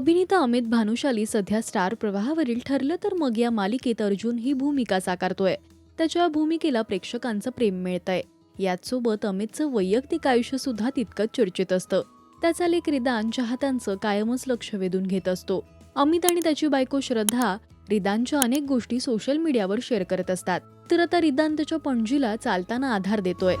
अभिनेता अमित भानुशाली सध्या स्टार प्रवाहावरील ठरलं तर मग या मालिकेत अर्जुन ही भूमिका साकारतोय. त्याच्या भूमिकेला प्रेक्षकांचं प्रेम मिळतंय. याचसोबत अमितचं वैयक्तिक आयुष्य सुद्धा तितकंच चर्चेत असतं. त्याचा लेख रिदान चाहत्यांचं कायमच लक्ष वेधून घेत असतो. अमित आणि त्याची बायको श्रद्धा रिदानच्या अनेक गोष्टी सोशल मीडियावर शेअर करत असतात. तर आता रिदान त्याच्या पणजीला चालताना आधार देतोय.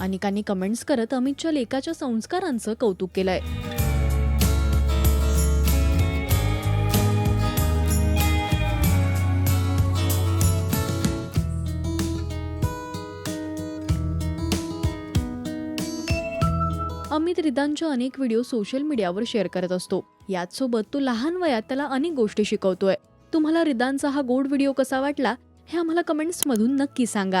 अनेकांनी कमेंट्स करत अमितच्या लेखाच्या संस्कारांचं कौतुक केलंय. अमित रिदानच्या अनेक व्हिडिओ सोशल मीडियावर शेअर करत असतो. याचसोबत तो लहान वयात त्याला अनेक गोष्टी शिकवतोय. तुम्हाला रिदानचा हा गोड व्हिडिओ कसा वाटला हे आम्हाला कमेंट्समधून नक्की सांगा.